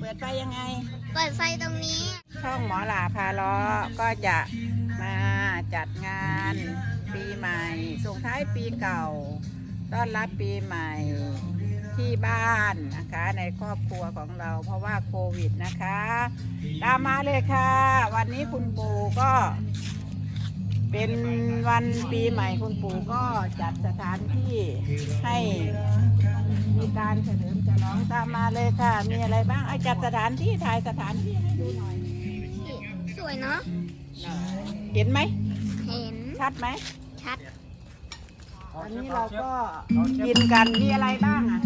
เปิดไฟยังไง เปิดไฟตรงนี้ ช่องหมอหลาพาล้อก็จะมาจัดงานปีใหม่ ส่งท้ายปีเก่า ต้อนรับปีใหม่ที่บ้านนะคะในครอบครัวของเราเพราะว่าโควิดนะคะ ตามมาเลยค่ะ วันนี้คุณปู่ก็ เป็นวันปีใหม่คุณปู่ก็จัดสถานที่ให้ มีการเฉลิมฉลองตามมาเลยค่ะ มีอะไรบ้างเอาจัดสถานที่ถ่ายสถานที่ให้ดูหน่อย สวยเนาะ เห็นไหม เห็น ชัดไหมชัด อันนี้เราก็กินกัน มีอะไรบ้างอะ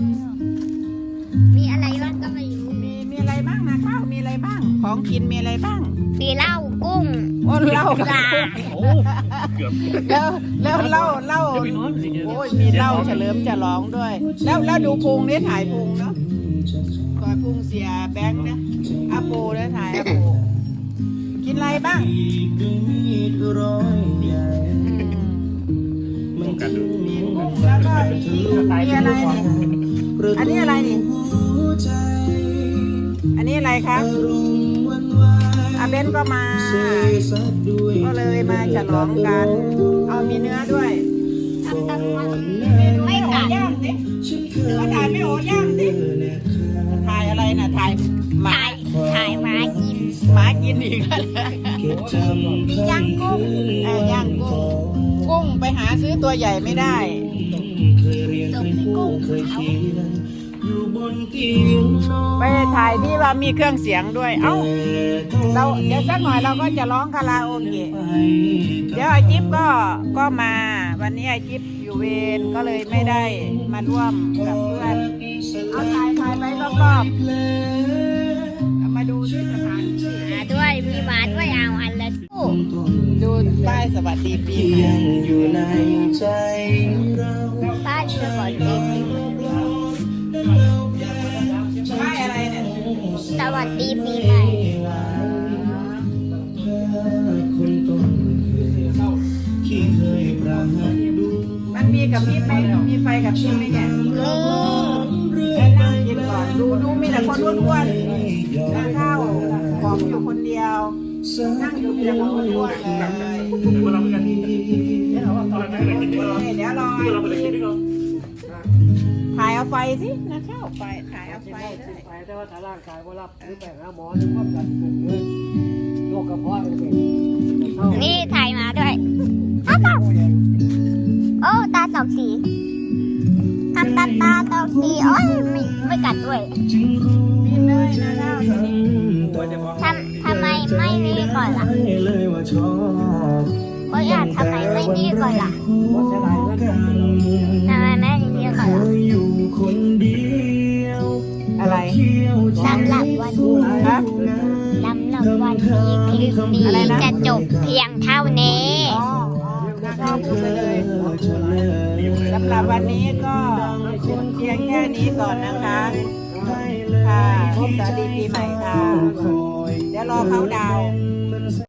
มีอะไรบ้างก็ไม่รู้ มีมีอะไรบ้างนะข้าวมีอะไรบ้าง ของกินมีอะไรบ้าง มีเหล้ากุ้ง โอ้เหล้าปลาโอ้ เกือบแล้วแล้วเหล้าเหล้าเดี๋ยวไปนอนสิโอ้ยมีเหล้าเฉลิมฉลองด้วย แล้วแล้วดูพุงนี่ถ่ายพุงเนาะก่อนพุงเสียแบงค์เนี่ยอาโปเนี่ยถ่ายอาโปกินอะไรบ้างอืมร่วมกันดูมีกุ้งแล้วก็มีมีอะไรนี่อันนี้อะไรนี่อันนี้อะไรคะ อาเบนก็มา ก็เลยมาฉลองกัน เอามีเนื้อด้วยทำตั้งวันไม่ไม่โอกัดย่างดิก็ถ่ายไม่โอย่าง ดิ ถ่ายอะไรน่ะ ถ่ายหมาถ่ายถ่ายหมากินหมากินอีกแล้วย่างกุ้งเอ้ยย่างกุ้ง กุ้งไปหาซื้อตัวใหญ่ไม่ได้ จบที่กุ้งเขา ไปถ่ายที่ว่ามีเครื่องเสียงด้วย เอ้า เราเดี๋ยวสักหน่อยเราก็จะร้องคาราโอเกะ เดี๋ยวไอจิ๊บก็ก็มา วันนี้ไอจิ๊บอยู่เวรก็เลยไม่ได้มาร่วมกับเพื่อน เอาถ่ายถ่ายไปรอบๆเอามาดูที่สถานที่หมาด้วยมีหมาด้วยเอาอันละคู่ดูป้ายสวัสดีปีใหม่ป้า สวัสดีปีใหม่มันมีกับพริบไหมมีไฟกับพริบไหมเนี่ยนี่นั่งกินก่อนดูดูมีแต่คนอ้วนๆนั่งข้าวผอมอยู่คนเดียว นั่งอยู่มีแต่คนอ้วนๆเลยเวลาไปกันเดี๋ยวเราไปกันกินดีกว่าเดี๋ยวรอ ไฟสินะข้าวไฟถ่ายเอาไฟเลยไปแต่ว่าถ้าร่างกายบ่ารับหรือไปหาหมอหรือความดันสูงเลยโรคกระเพาะเลยเป็นเข้านี่ถ่ายมาด้วยอ้าตาโอ้ ตาสองสีทำตาตาสองสีโอ้ยไม่ไม่กัดด้วยมีเนยนะข้าวตัวนี้ทำทำไมไม่นี่ก่อนล่ะก็อยากทำไมไม่นี่ก่อนล่ะเพราะฉะนั้นแล้ว สำหรับวันนี้ฮะสำหรับวันนี้คลิปนี้นจะจบเพียงเท่านี้อ๋อนะข้าวพูดไปเลยสำหรับวันนี้ก็เพียงแค่นี้ก่อนนะคะค่ะสวัสดีปีใหม่ค่ะเดี๋ยวรอเขาดาว